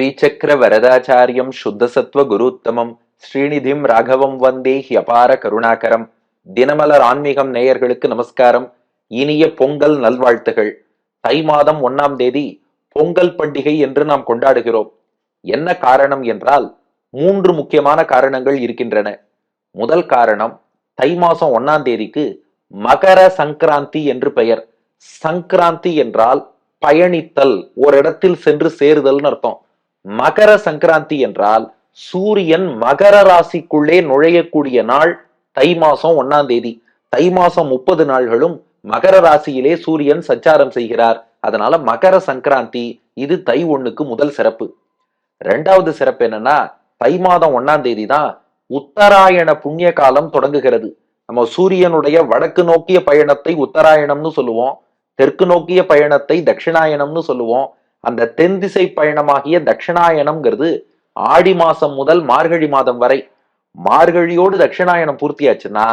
ஸ்ரீசக்கர வரதாச்சாரியம் சுத்தசத்வ குருத்தமம். ஸ்ரீநிதிம் ராகவம் வந்தே ஹியபார கருணாகரம். தினமலர் ஆன்மீகம் நேயர்களுக்கு நமஸ்காரம். இனிய பொங்கல் நல்வாழ்த்துகள். தை மாதம் ஒன்னாம் தேதி பொங்கல் பண்டிகை என்று நாம் கொண்டாடுகிறோம். என்ன காரணம் என்றால் மூன்று முக்கியமான காரணங்கள் இருக்கின்றன. முதல் காரணம் தை மாதம் ஒன்னாம் தேதிக்கு மகர சங்கராந்தி என்று பெயர். சங்கராந்தி என்றால் பயணித்தல் ஒரு இடத்தில் சென்று சேருதல்னு அர்த்தம். மகர சங்கராந்தி என்றால் சூரியன் மகர ராசிக்குள்ளே நுழையக்கூடிய நாள் தை மாசம் ஒன்னாம் தேதி. தை மாசம் முப்பது நாள்களும் மகர ராசியிலே சூரியன் சஞ்சாரம் செய்கிறார். அதனால மகர சங்கராந்தி இது தை ஒண்ணுக்கு முதல் சிறப்பு. ரெண்டாவது சிறப்பு என்னன்னா தை மாதம் ஒன்னாம் தேதி தான் உத்தராயண புண்ணிய காலம் தொடங்குகிறது. நம்ம சூரியனுடைய வடக்கு நோக்கிய பயணத்தை உத்தராயணம்னு சொல்லுவோம். தெற்கு நோக்கிய பயணத்தை தட்சிணாயணம்னு சொல்லுவோம். அந்த தென் திசை பயணமாகிய தட்சிணாயனம்ங்கிறது ஆடி மாசம் முதல் மார்கழி மாதம் வரை. மார்கழியோடு தட்சிணாயனம் பூர்த்தியாச்சுன்னா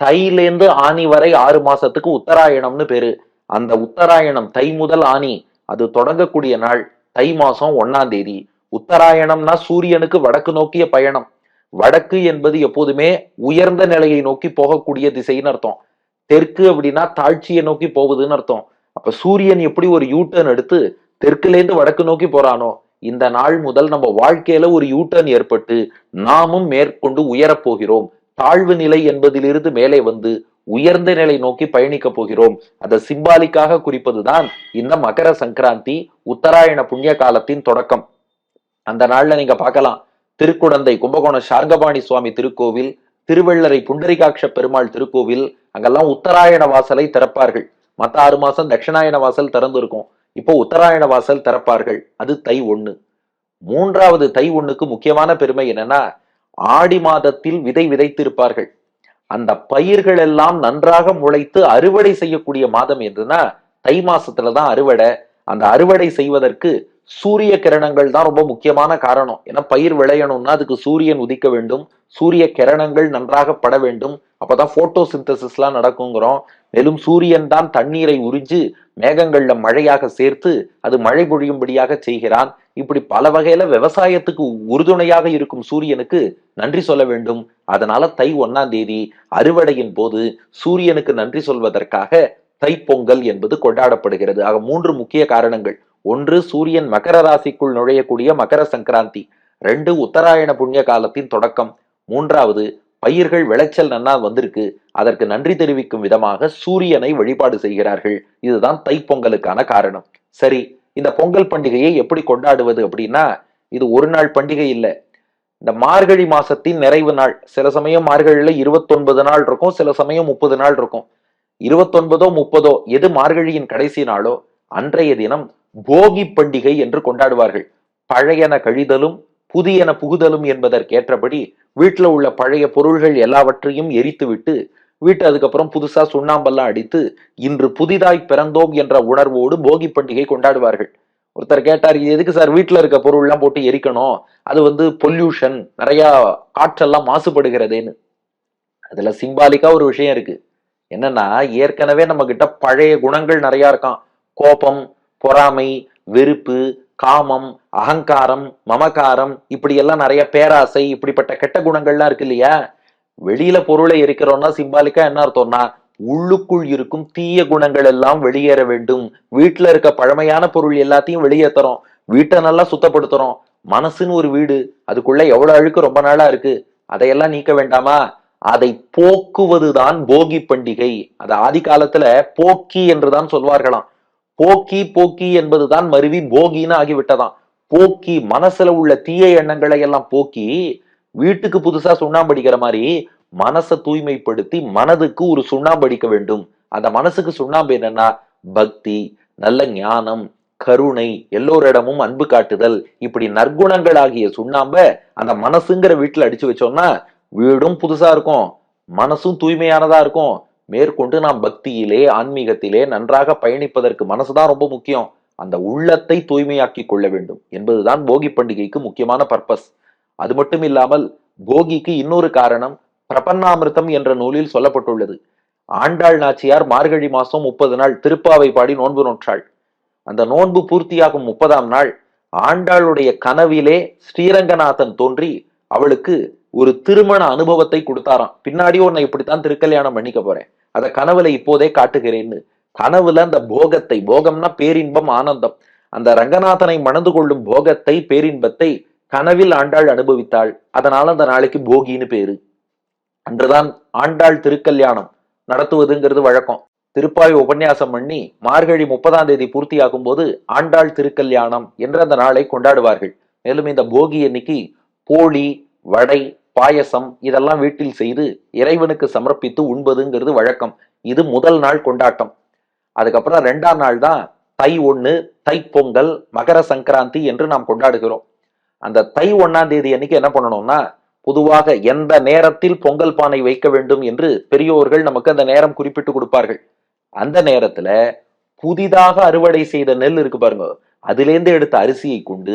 தைலேந்து ஆனி வரை ஆறு மாசத்துக்கு உத்தராயணம்னு பேரு. அந்த உத்தராயணம் தை முதல் ஆணி அது தொடங்கக்கூடிய நாள் தை மாசம் ஒன்னாம் தேதி. உத்தராயணம்னா சூரியனுக்கு வடக்கு நோக்கிய பயணம். வடக்கு என்பது எப்போதுமே உயர்ந்த நிலையை நோக்கி போகக்கூடிய திசைன்னு அர்த்தம். தெற்கு அப்படின்னா தாழ்ச்சியை நோக்கி போகுதுன்னு அர்த்தம். அப்ப சூரியன் எப்படி ஒரு யூட்டர்ன் எடுத்து தெற்குலேருந்து வடக்கு நோக்கி போறானோ? இந்த நாள் முதல் நம்ம வாழ்க்கையில ஒரு யூட்டர்ன் ஏற்பட்டு நாமும் மேற்கொண்டு உயரப் போகிறோம். தாழ்வு நிலை என்பதிலிருந்து மேலே வந்து உயர்ந்த நிலை நோக்கி பயணிக்க போகிறோம். அதை சிம்பாலிக்காக குறிப்பதுதான் இந்த மகர சங்கராந்தி உத்தராயண புண்ணிய காலத்தின் தொடக்கம். அந்த நாள்ல நீங்க பார்க்கலாம். திருக்குடந்தை கும்பகோணம் சார்கபாணி சுவாமி திருக்கோவில் திருவள்ளரை புண்டரிகாட்ச பெருமாள் திருக்கோவில் அங்கெல்லாம் உத்தராயண வாசலை திறப்பார்கள். மத்த ஆறு மாசம் தட்சிணாயன வாசல் திறந்திருக்கும். இப்போ உத்தராயண வாசல் திறப்பார்கள். அது தை ஒண்ணு. மூன்றாவது தை ஒண்ணுக்கு முக்கியமான பெருமை என்னன்னா ஆடி மாதத்தில் விதை விதைத்திருப்பார்கள். அந்த பயிர்கள் எல்லாம் நன்றாக முளைத்து அறுவடை செய்யக்கூடிய மாதம் எதுனா தை மாசத்துலதான் அறுவடை. அந்த அறுவடை செய்வதற்கு சூரிய கிரணங்கள் தான் ரொம்ப முக்கியமான காரணம். ஏன்னா பயிர் விளையணும்னா அதுக்கு சூரியன் உதிக்க வேண்டும். சூரிய கிரணங்கள் நன்றாக பட வேண்டும். அப்பதான் போட்டோ சிந்தசிஸ்லாம் நடக்குங்கிறோம். மேலும் சூரியன் தான் தண்ணீரை உறிஞ்சு மேகங்கள்ல மழையாக சேர்த்து அது மழை பொழியும்படியாக செய்கிறான். இப்படி பல வகையில விவசாயத்துக்கு உறுதுணையாக இருக்கும் சூரியனுக்கு நன்றி சொல்ல வேண்டும். அதனால தை ஒன்னாம் தேதி அறுவடையின் போது சூரியனுக்கு நன்றி சொல்வதற்காக தைப்பொங்கல் என்பது கொண்டாடப்படுகிறது. ஆக மூன்று முக்கிய காரணங்கள். ஒன்று சூரியன் மகர ராசிக்குள் நுழையக்கூடிய மகர சங்கராந்தி. ரெண்டு உத்தராயண புண்ணிய காலத்தின் தொடக்கம். மூன்றாவது பயிர்கள் விளைச்சல் நன்னா வந்திருக்கு. அதற்கு நன்றி தெரிவிக்கும் விதமாக சூரியனை வழிபாடு செய்கிறார்கள். இதுதான் தைப்பொங்கலுக்கான காரணம். சரி இந்த பொங்கல் பண்டிகையை எப்படி கொண்டாடுவது அப்படின்னா இது ஒரு நாள் பண்டிகை இல்லை. இந்த மார்கழி மாசத்தின் நிறைவு நாள். சில சமயம் மார்கழியில இருபத்தொன்பது நாள் இருக்கும் சில சமயம் முப்பது நாள் இருக்கும். இருபத்தொன்பதோ முப்பதோ எது மார்கழியின் கடைசி நாளோ அன்றைய தினம் போகி பண்டிகை என்று கொண்டாடுவார்கள். பழையன கழிதலும் புதியன புகுதலும் என்பதற்கேற்றபடி வீட்டில் உள்ள பழைய பொருள்கள் எல்லாவற்றையும் எரித்துவிட்டு வீட்டு அதுக்கப்புறம் புதுசா சுண்ணாம்பெல்லாம் அடித்து இன்று புதிதாய் பிறந்தோம் என்ற உணர்வோடு போகி பண்டிகை கொண்டாடுவார்கள். ஒருத்தர் கேட்டார் இது எதுக்கு சார் வீட்டில் இருக்க பொருள்லாம் போட்டு எரிக்கணும்? அது வந்து பொல்யூஷன் நிறைய காற்றெல்லாம் மாசுபடுகிறதேன்னு. அதுல சிம்பாலிக்கா ஒரு விஷயம் இருக்கு. என்னன்னா ஏற்கனவே நம்ம கிட்ட பழைய குணங்கள் நிறைய இருக்கான் கோபம் பொறாமை வெறுப்பு காமம் அகங்காரம் மமகாரம் இப்படி எல்லாம் நிறைய பேராசை இப்படிப்பட்ட கெட்ட குணங்கள்லாம் இருக்கு இல்லையா? வெளியில பொருளை எரிக்கிறோம்னா சிம்பாலிக்கா என்ன அர்த்தம்னா உள்ளுக்குள் இருக்கும் தீய குணங்கள் எல்லாம் வெளியேற வேண்டும். வீட்டுல இருக்க பழமையான பொருள் எல்லாத்தையும் வெளியேற்றுறோம் வீட்டை நல்லா சுத்தப்படுத்துறோம். மனசுன்னு ஒரு வீடு அதுக்குள்ள எவ்வளவு அழுக்கு ரொம்ப நாளா இருக்கு அதையெல்லாம் நீக்க வேண்டாமா? அதை போக்குவதுதான் போகி பண்டிகை. அது ஆதி காலத்துல போக்கி என்றுதான் சொல்வார்களாம். போக்கி போக்கி என்பதுதான் மருவி போகின்னு ஆகிவிட்டதாம். போக்கி மனசுல உள்ள தீய எண்ணங்களை எல்லாம் போக்கி வீட்டுக்கு புதுசா சுண்ணாம்படிக்கிற மாதிரி மனசை தூய்மைப்படுத்தி மனதுக்கு ஒரு சுண்ணாம்பு அடிக்க வேண்டும். அந்த மனசுக்கு சுண்ணாம்பு என்னன்னா பக்தி நல்ல ஞானம் கருணை எல்லோரிடமும் அன்பு காட்டுதல். இப்படி நற்குணங்கள் ஆகிய சுண்ணாம்ப அந்த மனசுங்கிற வீட்டுல அடிச்சு வச்சோம்னா வீடும் புதுசா இருக்கும் மனசும் தூய்மையானதா இருக்கும். மேற்கொண்டு நாம் பக்தியிலே ஆன்மீகத்திலே நன்றாக பயணிப்பதற்கு மனசுதான் ரொம்ப முக்கியம். அந்த உள்ளத்தை தூய்மையாக்கி கொள்ள வேண்டும் என்பதுதான் போகி பண்டிகைக்கு முக்கியமான பர்பஸ். அது மட்டும் இல்லாமல் போகிக்கு இன்னொரு காரணம் பிரபன்னாமிர்தம் என்ற நூலில் சொல்லப்பட்டுள்ளது. ஆண்டாள் நாச்சியார் மார்கழி மாசம் முப்பது நாள் திருப்பாவை பாடி நோன்பு நோற்றாள். அந்த நோன்பு பூர்த்தியாகும் முப்பதாம் நாள் ஆண்டாளுடைய கனவிலே ஸ்ரீரங்கநாதன் தோன்றி அவளுக்கு ஒரு திருமண அனுபவத்தை கொடுத்தாராம். பின்னாடி உன்னை இப்படித்தான் திருக்கல்யாணம் பண்ணிக்க போறேன். அதை கனவுல இப்போதே காட்டுகிறேன்னு. கனவுல அந்த போகத்தை போகம்னா பேரின்பம் ஆனந்தம். அந்த ரங்கநாதனை மணந்து கொள்ளும் போகத்தை பேரின்பத்தை கனவில் ஆண்டாள் அனுபவித்தாள். அதனால் அந்த நாளைக்கு போகின்னு பேரு. அன்றுதான் ஆண்டாள் திருக்கல்யாணம் நடத்துவதுங்கிறது வழக்கம். திருப்பாய் உபன்யாசம் பண்ணி மார்கழி முப்பதாம் தேதி பூர்த்தியாகும் போது ஆண்டாள் திருக்கல்யாணம் என்ற அந்த நாளை கொண்டாடுவார்கள். மேலும் இந்த போகி அன்னைக்கு போளி வடை பாயசம் இதெல்லாம் வீட்டில் செய்து இறைவனுக்கு சமர்ப்பித்து உண்பதுங்கிறது வழக்கம். இது முதல் நாள் கொண்டாட்டம். அதுக்கப்புறம் ரெண்டாம் நாள் தான் தை ஒன்று தைப்பொங்கல் மகர சங்கராந்தி என்று நாம் கொண்டாடுகிறோம். அந்த தை ஒன்னாம் தேதி அன்னைக்கு என்ன பண்ணணும்னா பொதுவாக எந்த நேரத்தில் பொங்கல் பானை வைக்க வேண்டும் என்று பெரியோர்கள் நமக்கு அந்த நேரம் குறிப்பிட்டு கொடுப்பார்கள். அந்த நேரத்துல புதிதாக அறுவடை செய்த நெல் இருக்கு பாருங்க. அதிலேருந்து எடுத்த அரிசியை கொண்டு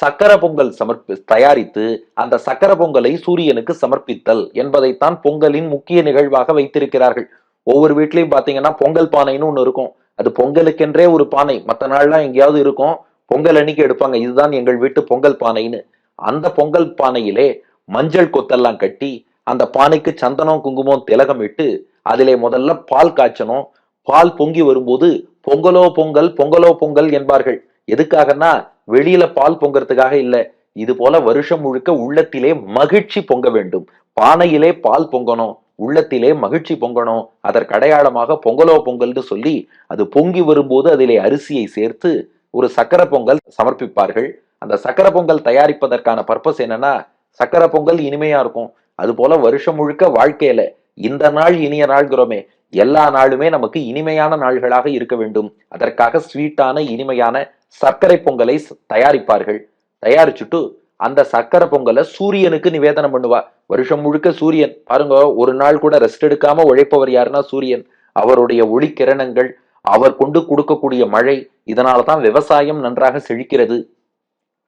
சக்கர பொங்கல் சமர்ப்பி தயாரித்து அந்த சக்கர பொங்கலை சூரியனுக்கு சமர்ப்பித்தல் என்பதைத்தான் பொங்கலின் முக்கிய நிகழ்வாக வைத்திருக்கிறார்கள். ஒவ்வொரு வீட்லயும் பாத்தீங்கன்னா பொங்கல் பானைன்னு ஒன்று இருக்கும். அது பொங்கலுக்கென்றே ஒரு பானை. மற்ற நாள்லாம் எங்கேயாவது இருக்கும். பொங்கல் அன்னைக்கு எடுப்பாங்க. இதுதான் எங்கள் வீட்டு பொங்கல் பானைன்னு. அந்த பொங்கல் பானையிலே மஞ்சள் கொத்தெல்லாம் கட்டி அந்த பானைக்கு சந்தனம் குங்குமம் திலகம் இட்டு அதிலே முதல்ல பால் காய்ச்சணும். பால் பொங்கி வரும்போது பொங்கலோ பொங்கல் பொங்கலோ பொங்கல் என்பார்கள். எதுக்காகன்னா வெளியில பால் பொங்கறதுக்காக இல்லை. இது போல வருஷம் முழுக்க உள்ளத்திலே மகிழ்ச்சி பொங்க வேண்டும். பானையிலே பால் பொங்கணும். உள்ளத்திலே மகிழ்ச்சி பொங்கணும். அதற்கு அடையாளமாக பொங்கலோ பொங்கல்னு சொல்லி அது பொங்கி வரும்போது அதிலே அரிசியை சேர்த்து ஒரு சக்கர பொங்கல் சமர்ப்பிப்பார்கள். அந்த சக்கர பொங்கல் தயாரிப்பதற்கான பர்பஸ் என்னன்னா சக்கர பொங்கல் இனிமையா இருக்கும். அது போல வருஷம் முழுக்க வாழ்க்கையில இந்த நாள் இனிய நாள்கிறோமே எல்லா நாளுமே நமக்கு இனிமையான நாள்களாக இருக்க வேண்டும். அதற்காக ஸ்வீட்டான இனிமையான சர்க்கரை பொங்கலை தயாரிப்பார்கள். தயாரிச்சுட்டு அந்த சர்க்கரை பொங்கலை சூரியனுக்கு நிவேதனம் பண்ணுவா. வருஷம் முழுக்க சூரியன் பாருங்க ஒரு நாள் கூட ரெஸ்ட் எடுக்காம உழைப்பவர் யாருன்னா சூரியன். அவருடைய ஒளி கிரணங்கள் அவர் கொண்டு கொடுக்கக்கூடிய மழை இதனால தான் விவசாயம் நன்றாக செழிக்கிறது.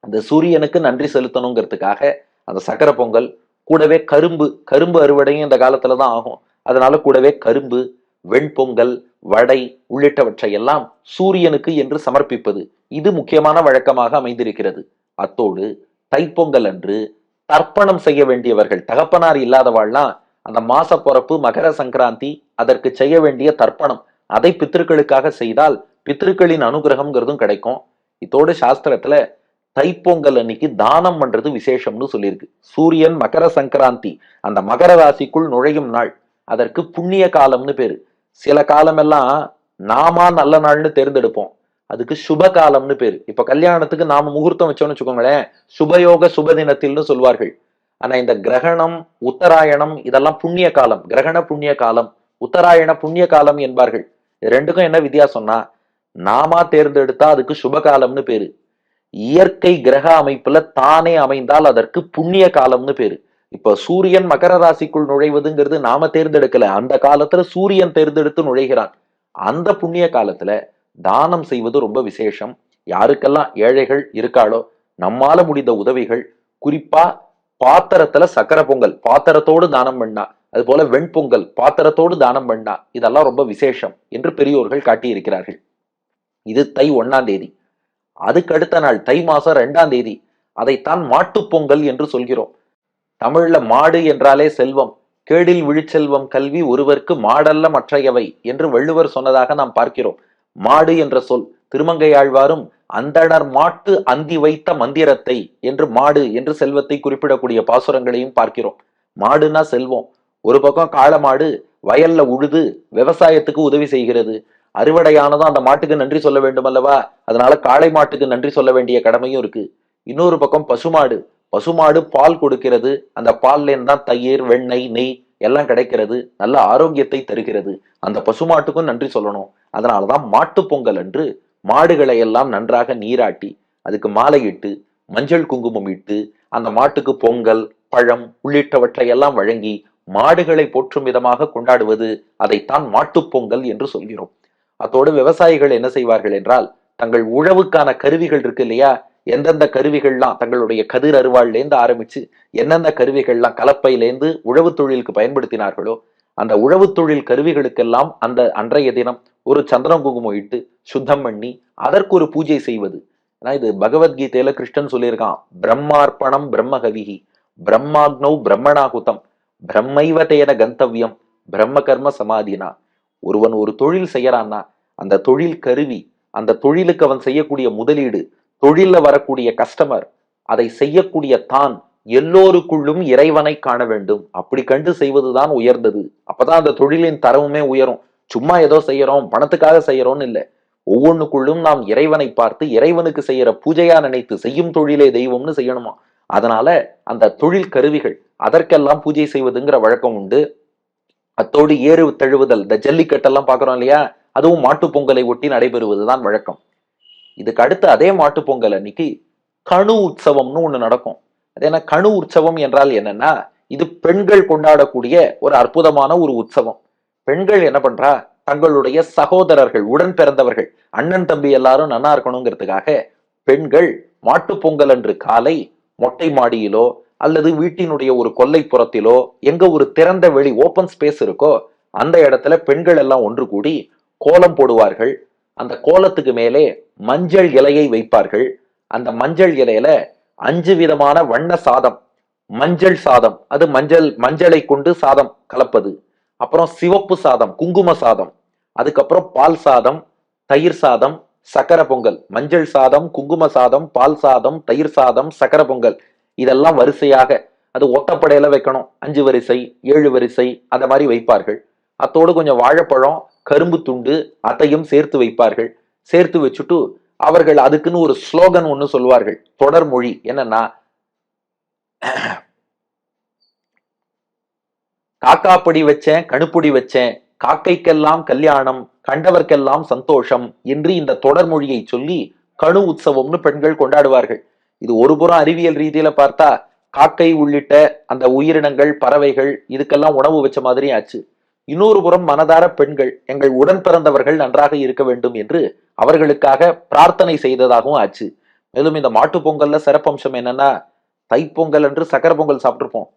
அந்த சூரியனுக்கு நன்றி செலுத்தணுங்கிறதுக்காக அந்த சக்கரை பொங்கல் கூடவே கரும்பு கரும்பு அறுவடையும் இந்த காலத்துல தான் ஆகும். அதனால கூடவே கரும்பு வெண்பொங்கல் வடை உள்ளிட்டவற்றை எல்லாம் சூரியனுக்கு என்று சமர்ப்பிப்பது இது முக்கியமான வழக்கமாக அமைந்திருக்கிறது. அத்தோடு தைப்பொங்கல் அன்று தர்ப்பணம் செய்ய வேண்டியவர்கள் தகப்பனார் இல்லாதவாள்லாம் அந்த மாச பொறப்பு மகர சங்கராந்தி அதற்கு செய்ய வேண்டிய தர்ப்பணம். அதை பித்திருக்களுக்காக செய்தால் பித்திருக்களின் அனுகிரகம்ங்கிறதும் கிடைக்கும். இதோடு சாஸ்திரத்துல தைப்பொங்கல் அன்னைக்கு தானம் பண்றது விசேஷம்னு சொல்லியிருக்கு. சூரியன் மகர சங்கராந்தி அந்த மகர ராசிக்குள் நுழையும் நாள். அதற்கு புண்ணிய காலம்னு பேரு. சில காலமெல்லாம் நாமா நல்ல நாள்னு தேர்ந்தெடுப்போம். அதுக்கு சுப காலம்னு பேரு. இப்ப கல்யாணத்துக்கு நாம முகூர்த்தம் வச்சோம்னு வச்சுக்கோங்களேன் சுபயோக சுப தினத்தில்னு சொல்வார்கள். ஆனா இந்த கிரகணம் உத்தராயணம் இதெல்லாம் புண்ணிய காலம். கிரகண புண்ணிய காலம் உத்தராயண புண்ணிய காலம் என்பார்கள். இது ரெண்டுக்கும் என்ன வித்தியாசம்னா நாமா தேர்ந்தெடுத்தா அதுக்கு சுபகாலம்னு பேரு. இயற்கை கிரக அமைப்புல தானே அமைந்தால் அதற்கு புண்ணிய காலம்னு பேரு. இப்ப சூரியன் மகர ராசிக்குள் நுழைவதுங்கிறது நாம தேர்ந்தெடுக்கல. அந்த காலத்துல சூரியன் தேர்ந்தெடுத்து நுழைகிறான். அந்த புண்ணிய காலத்துல தானம் செய்வது ரொம்ப விசேஷம். யாருக்கெல்லாம் ஏழைகள் இருக்காளோ நம்மால முடிந்த உதவிகள். குறிப்பா பாத்திரத்துல சக்கர பொங்கல். பாத்திரத்தோடு தானம் பண்ணா. அது போல வெண்பொங்கல் பாத்திரத்தோடு தானம் பண்ணா இதெல்லாம் ரொம்ப விசேஷம் என்று பெரியோர்கள் காட்டியிருக்கிறார்கள். இது தை ஒண்ணாம் தேதி. அதுக்கு அடுத்த நாள் தை மாசம் ரெண்டாம் தேதி அதைத்தான் மாட்டுப் பொங்கல் என்று சொல்கிறோம். தமிழ்ல மாடு என்றாலே செல்வம் கேடில் விழிச்செல்வம் கல்வி ஒருவருக்கு மாடல்ல மற்றையவை என்று வள்ளுவர் சொன்னதாக நாம் பார்க்கிறோம். மாடு என்ற சொல் திருமங்கையாழ்வாரும் அந்தணர் மாட்டு அந்தி வைத்த மந்திரத்தை என்று மாடு என்று செல்வத்தை குறிப்பிடக்கூடிய பாசுரங்களையும் பார்க்கிறோம். மாடுனா செல்வம் ஒரு பக்கம் காளமாடு வயல்ல உழுது விவசாயத்துக்கு உதவி செய்கிறது. அறுவடையானதும் அந்த மாட்டுக்கு நன்றி சொல்ல வேண்டும் அல்லவா? அதனால காளை மாட்டுக்கு நன்றி சொல்ல வேண்டிய கடமையும் இருக்கு. இன்னொரு பக்கம் பசுமாடு பசுமாடு பால் கொடுக்கிறது. அந்த பால்லேருந்து தான் தயிர் வெண்ணெய் நெய் எல்லாம் கிடைக்கிறது. நல்ல ஆரோக்கியத்தை தருகிறது. அந்த பசுமாட்டுக்கும் நன்றி சொல்லணும். அதனாலதான் மாட்டுப் பொங்கல் அன்று மாடுகளை எல்லாம் நன்றாக நீராட்டி அதுக்கு மாலையிட்டு மஞ்சள் குங்குமம் இட்டு அந்த மாட்டுக்கு பொங்கல் பழம் உள்ளிட்டவற்றை எல்லாம் வழங்கி மாடுகளை போற்றும் விதமாக கொண்டாடுவது அதைத்தான் மாட்டுப் பொங்கல் என்று சொல்கிறோம். அத்தோடு விவசாயிகள் என்ன செய்வார்கள் என்றால் தங்கள் உழவுக்கான கருவிகள் இருக்கு இல்லையா? எந்தெந்த கருவிகள்லாம் தங்களுடைய கதிர் அருவாள்லேருந்து ஆரம்பிச்சு எந்தெந்த கருவிகள்லாம் கலப்பையிலேருந்து உழவு தொழிலுக்கு பயன்படுத்தினார்களோ அந்த உழவு தொழில் கருவிகளுக்கெல்லாம் அந்த அன்றைய தினம் ஒரு சந்திரன் குங்குமம் இட்டு சுத்தம் பண்ணி அதற்கு ஒரு பூஜை செய்வது. ஏன்னா இது பகவத்கீதையில கிருஷ்ணன் சொல்லியிருக்கான் பிரம்மார்ப்பணம் பிரம்மகவிகி பிரம்மாக்னௌ பிரம்மணாகுதம் பிரம்மைவதேன கந்தவ்யம் பிரம்ம கர்ம சமாதினா. ஒருவன் ஒரு தொழில் செய்யறான்னா அந்த தொழில் கருவி அந்த தொழிலுக்கு அவன் செய்யக்கூடிய முதலீடு தொழில்ல வரக்கூடிய கஸ்டமர் அதை செய்யக்கூடிய தான் எல்லோருக்குள்ளும் இறைவனை காண வேண்டும். அப்படி கண்டு செய்வதுதான் உயர்ந்தது. அப்பதான் அந்த தொழிலின் தரவுமே உயரும். சும்மா ஏதோ செய்யறோம் பணத்துக்காக செய்யறோம்னு இல்லை. ஒவ்வொன்றுக்குள்ளும் நாம் இறைவனை பார்த்து இறைவனுக்கு செய்யற பூஜையா நினைத்து செய்யும் தொழிலே தெய்வம்னு செய்யணுமா? அதனால அந்த தொழில் கருவிகள் அதற்கெல்லாம் பூஜை செய்வதுங்கிற வழக்கம் உண்டு. அத்தோடு ஏறு தழுவுதல் இந்த ஜல்லிக்கட்டெல்லாம் பார்க்குறோம் இல்லையா? அதுவும் மாட்டுப் பொங்கலை ஒட்டி நடைபெறுவதுதான் வழக்கம். இதுக்கு அடுத்து அதே மாட்டுப் பொங்கல் அன்னைக்கு கணு உற்சவம்னு ஒன்று நடக்கும். அது என்ன? கணு உற்சவம் என்றால் என்னன்னா இது பெண்கள் கொண்டாடக்கூடிய ஒரு அற்புதமான ஒரு உற்சவம். பெண்கள் என்ன பண்றா? தங்களுடைய சகோதரர்கள் உடன் பிறந்தவர்கள் அண்ணன் தம்பி எல்லாரும் நன்னா இருக்கணுங்கிறதுக்காக பெண்கள் மாட்டுப் பொங்கல் அன்று காலை மொட்டை மாடியிலோ அல்லது வீட்டினுடைய ஒரு கொல்லைப்புறத்திலோ எங்க ஒரு திறந்த வெளி ஓப்பன் ஸ்பேஸ் இருக்கோ அந்த இடத்துல பெண்கள் எல்லாம் ஒன்று கூடி கோலம் போடுவார்கள். அந்த கோலத்துக்கு மேலே மஞ்சள் இலையை வைப்பார்கள். அந்த மஞ்சள் இலையில அஞ்சு விதமான வண்ண சாதம். மஞ்சள் சாதம். அது மஞ்சள் மஞ்சளை கொண்டு சாதம் கலப்பது. அப்புறம் சிவப்பு சாதம் குங்கும சாதம். அதுக்கப்புறம் பால் சாதம் தயிர் சாதம் சக்கரை பொங்கல். மஞ்சள் சாதம் குங்கும சாதம் பால் சாதம் தயிர் சாதம் சக்கரை பொங்கல். இதெல்லாம் வரிசையாக அது ஒத்தப்படையில வைக்கணும். அஞ்சு வரிசை ஏழு வரிசை அந்த மாதிரி வைப்பார்கள். அத்தோடு கொஞ்சம் வாழைப்பழம் கரும்பு துண்டு அதையும் சேர்த்து வைப்பார்கள். சேர்த்து வச்சுட்டு அவர்கள் அதுக்குன்னு ஒரு ஸ்லோகன் ஒன்று சொல்வார்கள். தொடர் மொழி என்னன்னா காக்காப்படி வச்சேன் கணுப்புடி வச்சேன் காக்கைக்கெல்லாம் கல்யாணம் கண்டவர்க்கெல்லாம் சந்தோஷம் என்று இந்த தொடர் மொழியை சொல்லி கணு உற்சவம்னு பெண்கள் கொண்டாடுவார்கள். இது ஒரு புறம் அறிவியல் ரீதியில பார்த்தா காக்கை உள்ளிட்ட அந்த உயிரினங்கள் பறவைகள் இதுக்கெல்லாம் உணவு வச்ச மாதிரி ஆச்சு. இன்னொரு புறம் மனதார பெண்கள் எங்கள் உடன் பிறந்தவர்கள் நன்றாக இருக்க வேண்டும் என்று அவர்களுக்காக பிரார்த்தனை செய்ததாகவும் ஆச்சு. மேலும் இந்த மாட்டு பொங்கல்ல சிறப்பம்சம் என்னன்னா தைப்பொங்கல் என்று சக்கர பொங்கல் சாப்பிட்ருப்போம்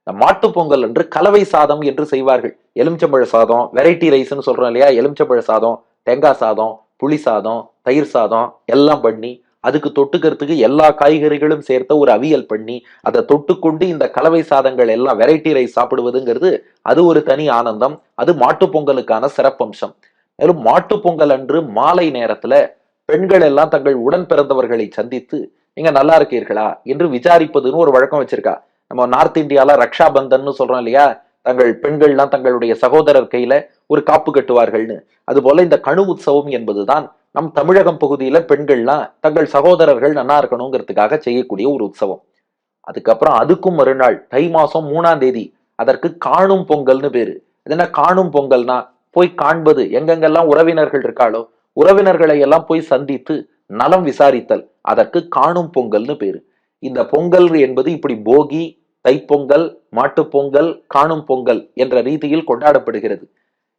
இந்த மாட்டு பொங்கல் என்று கலவை சாதம் என்று செய்வார்கள். எலுமிச்சம்பழ சாதம் வெரைட்டி ரைஸ்னு சொல்றோம் இல்லையா? எலுமிச்சம்பழ சாதம் தேங்காய் சாதம் புளி சாதம் தயிர் சாதம் எல்லாம் பண்ணி அதுக்கு தொட்டுக்கிறதுக்கு எல்லா காய்கறிகளும் சேர்த்த ஒரு அவியல் பண்ணி அதை தொட்டுக்கொண்டு இந்த கலவை சாதங்கள் எல்லாம் வெரைட்டி ரைஸ் சாப்பிடுவதுங்கிறது அது ஒரு தனி ஆனந்தம். அது மாட்டுப் பொங்கலுக்கான சிறப்பம்சம். மேலும் மாட்டுப் பொங்கல் அன்று மாலை நேரத்துல பெண்கள் எல்லாம் தங்கள் உடன் பிறந்தவர்களை சந்தித்து நீங்க நல்லா இருக்கீர்களா? என்று விசாரிப்பதுன்னு ஒரு வழக்கம் வச்சிருக்கா. நம்ம நார்த் இந்தியால ரக்ஷா பந்தன் சொல்றோம் இல்லையா? தங்கள் பெண்கள்லாம் தங்களுடைய சகோதரர் கையில ஒரு காப்பு கட்டுவார்கள்னு. அதுபோல இந்த கணு உற்சவம் என்பதுதான் நம் தமிழகம் பகுதியில பெண்கள்லாம் தங்கள் சகோதரர்கள் நன்னா இருக்கணுங்கிறதுக்காக செய்யக்கூடிய ஒரு உற்சவம். அதுக்கப்புறம் அதுக்கும் மறுநாள் தை மாசம் மூணாம் தேதி அதற்கு காணும் பொங்கல்னு பேரு. இது என்ன காணும் பொங்கல்னா போய் காண்பது. எங்கெங்கெல்லாம் உறவினர்கள் இருக்காளோ உறவினர்களை எல்லாம் போய் சந்தித்து நலம் விசாரித்தல். அதற்கு காணும் பொங்கல்னு பேரு. இந்த பொங்கல் என்பது இப்படி போகி தைப்பொங்கல் மாட்டுப் பொங்கல் காணும் பொங்கல் என்ற ரீதியில் கொண்டாடப்படுகிறது.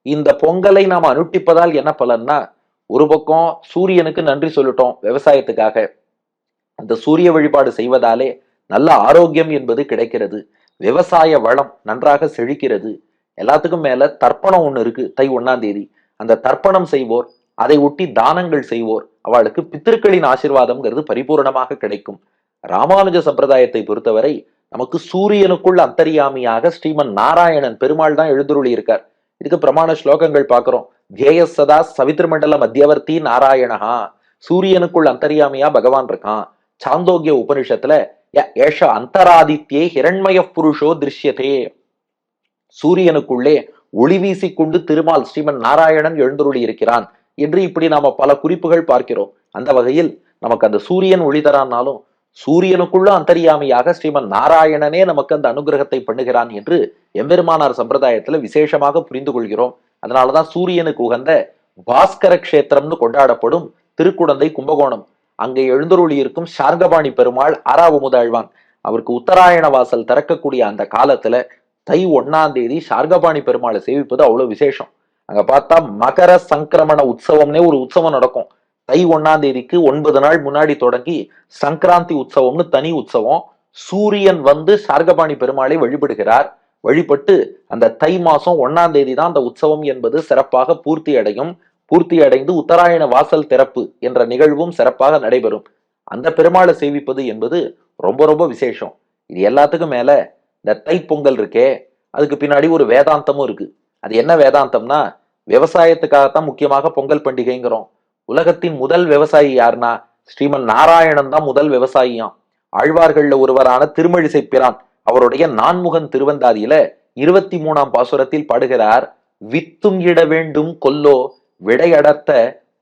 இந்த பொங்கலை நாம் அனுட்டிப்பதால் என்ன பலன்னா ஒரு பக்கம் சூரியனுக்கு நன்றி சொல்லிட்டோம் விவசாயத்துக்காக. அந்த சூரிய வழிபாடு செய்வதாலே நல்ல ஆரோக்கியம் என்பது கிடைக்கிறது. விவசாய வளம் நன்றாக செழிக்கிறது. எல்லாத்துக்கும் மேல தர்ப்பணம் ஒன்று இருக்கு தை ஒன்னாம் தேதி. அந்த தர்ப்பணம் செய்வோர் அதை ஒட்டி தானங்கள் செய்வோர் அவளுக்கு பித்திருக்களின் ஆசிர்வாதம்ங்கிறது பரிபூரணமாக கிடைக்கும். ராமானுஜ சம்பிரதாயத்தை பொறுத்தவரை நமக்கு சூரியனுக்குள் அந்தரியாமியாக ஸ்ரீமன் நாராயணன் பெருமாள் தான் எழுந்துருளி இருக்கார் இதுக்கு பிரமாண ஸ்லோகங்கள் பார்க்கிறோம். தேய சதா சவித்ருமண்டல மத்தியவர்த்தி நாராயணஹா. சூரியனுக்குள் அந்தரியாமியா பகவான் இருக்கான். சாந்தோக்கிய உபனிஷத்துல ஏஷ அந்தராதித்யே ஹிரண்மய புருஷோ திருஷ்யதே. சூரியனுக்குள்ளே ஒளி வீசிக்கொண்டு திருமால் ஸ்ரீமன் நாராயணன் எழுந்துருளி இருக்கிறான் என்று இப்படி நாம பல குறிப்புகள் பார்க்கிறோம். அந்த வகையில் நமக்கு அந்த சூரியன் ஒளி தரானாலும் சூரியனுக்குள்ள அந்தரியாமியாக ஸ்ரீமன் நாராயணனே நமக்கு அந்த அனுகிரகத்தை பண்ணுகிறான் என்று எம்பெருமானார் சம்பிரதாயத்துல விசேஷமாக புரிந்து கொள்கிறோம். அதனாலதான் சூரியனுக்கு உகந்த பாஸ்கர கஷேத்திரம்னு கொண்டாடப்படும் திருக்குடந்தை கும்பகோணம். அங்கே எழுந்தருளி இருக்கும் சார்கபாணி பெருமாள் ஆறாவமுதாழ்வான் அவருக்கு உத்தராயண வாசல் திறக்கக்கூடிய அந்த காலத்துல தை ஒன்னாம் தேதி சார்கபாணி பெருமாளை சேவிப்பது அவ்வளவு விசேஷம். அங்க பார்த்தா மகர சங்கிரமண உற்சவம்னே ஒரு உற்சவம் நடக்கும். தை ஒன்னாம் தேதிக்கு ஒன்பது நாள் முன்னாடி தொடங்கி சங்கராந்தி உற்சவம்னு தனி உற்சவம். சூரியன் வந்து சார்கபாணி பெருமாளை வழிபடுகிறார். வழிபட்டு அந்த தை மாசம் ஒன்னாம் தேதி தான் அந்த உற்சவம் என்பது சிறப்பாக பூர்த்தி அடையும். பூர்த்தி அடைந்து உத்தராயண வாசல் திறப்பு என்ற நிகழ்வும் சிறப்பாக நடைபெறும். அந்த பெருமாளை சேவிப்பது என்பது ரொம்ப ரொம்ப விசேஷம். இது எல்லாத்துக்கும் மேல இந்த தைப்பொங்கல் இருக்கே அதுக்கு பின்னாடி ஒரு வேதாந்தமும் இருக்கு. அது என்ன வேதாந்தம்னா விவசாயத்துக்காகத்தான் முக்கியமாக பொங்கல் பண்டிகைங்கிறோம். உலகத்தின் முதல் விவசாயி யாருன்னா ஸ்ரீமன் நாராயணன் தான் முதல் விவசாயியாம். ஆழ்வார்கள்ல ஒருவரான திருமழிசை பிரான் அவருடைய நான்முகன் திருவந்தாதியில இருபத்தி மூணாம் பாசுரத்தில் பாடுகிறார் வித்தும் இட வேண்டும் கொல்லோ விடையடர்த்த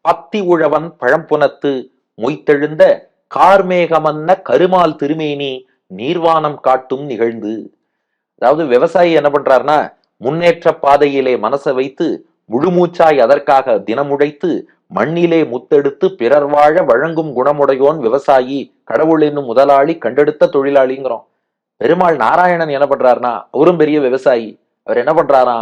பத்தி உழவன் பழம்புனத்து மொய்த்தெழுந்த கார்மேகமன்ன கருமால் திருமேனி நீர்வானம் காட்டும் நிகழ்ந்து. அதாவது விவசாயி என்ன பண்றாருன்னா முன்னேற்ற பாதையிலே மனசை வைத்து முழுமூச்சாய் அதற்காக தினமுழைத்து மண்ணிலே முத்தெடுத்து பிறர் வாழ வழங்கும் குணமுடையோன் விவசாயி கடவுள் என்னும் முதலாளி கண்டெடுத்த தொழிலாளிங்கிறோம். பெருமாள் நாராயணன் என்ன பண்றாருன்னா அவரும் பெரிய விவசாயி. அவர் என்ன பண்றாரா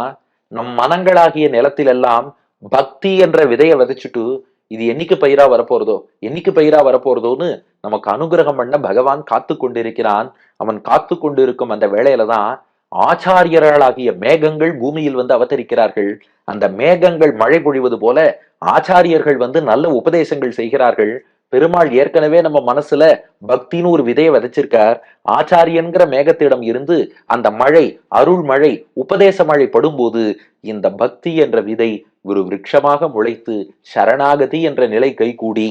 நம் மனங்களாகிய நிலத்திலெல்லாம் பக்தி என்ற விதையை விதைச்சிட்டு இது என்னைக்கு பயிரா வரப்போறதோ என்னைக்கு பயிரா வரப்போறதோன்னு நமக்கு அனுகிரகம் பண்ண பகவான் காத்து கொண்டிருக்கிறான். அவன் காத்து கொண்டிருக்கும் அந்த வேளையில தான் ஆச்சாரியர்களாகிய மேகங்கள் பூமியில் வந்து அவதரிக்கிறார்கள். அந்த மேகங்கள் மழை பொழிவது போல ஆச்சாரியர்கள் வந்து நல்ல உபதேசங்கள் செய்கிறார்கள். பெருமாள் ஏற்கனவே நம்ம மனசுல பக்தின்னு ஒரு விதையை விதைச்சிருக்கார். ஆச்சாரியன்கிற மேகத்திடம் இருந்து அந்த மழை அருள் மழை உபதேச மழை படும்போது இந்த பக்தி என்ற விதை ஒரு விருட்சமாக முளைத்து சரணாகதி என்ற நிலை கைகூடி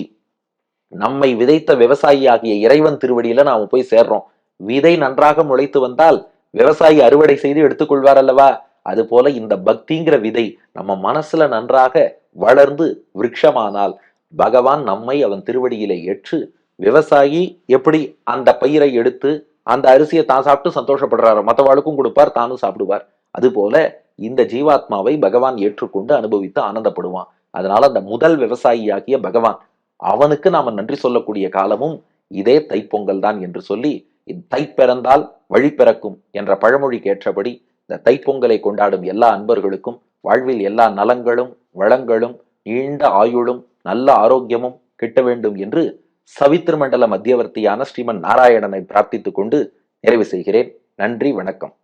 நம்மை விதைத்த விவசாயி ஆகிய இறைவன் திருவடியில நாம போய் சேர்றோம். விதை நன்றாக முளைத்து வந்தால் விவசாயி அறுவடை செய்து எடுத்துக்கொள்வார் அல்லவா? அது போல இந்த பக்திங்கிற விதை நம்ம மனசுல நன்றாக வளர்ந்து விருட்சமானால் பகவான் நம்மை அவன் திருவடியிலே ஏற்று விவசாயி எப்படி அந்த பயிரை எடுத்து அந்த அரிசியை தான் சாப்பிட்டு சந்தோஷப்படுறாரு மற்றவாளுக்கும் கொடுப்பார் தானும் சாப்பிடுவார். அதுபோல இந்த ஜீவாத்மாவை பகவான் ஏற்றுக்கொண்டு அனுபவித்து ஆனந்தப்படுவான். அதனால அந்த முதல் விவசாயியாகிய பகவான் அவனுக்கு நாம நன்றி சொல்லக்கூடிய காலமும் இதே தைப்பொங்கல் தான் என்று சொல்லி தை பிறந்தால் வழி பிறக்கும் என்ற பழமொழிக்கு ஏற்றபடி இந்த தைப்பொங்கலை கொண்டாடும் எல்லா அன்பர்களுக்கும் வாழ்வில் எல்லா நலங்களும் வளங்களும் நீண்ட ஆயுளும் நல்ல ஆரோக்கியமும் கிட்ட வேண்டும் என்று சவித்திருமண்டல மத்தியவர்த்தியான ஸ்ரீமன் நாராயணனை பிரார்த்தித்துக் கொண்டு நிறைவு செய்கிறேன். நன்றி வணக்கம்.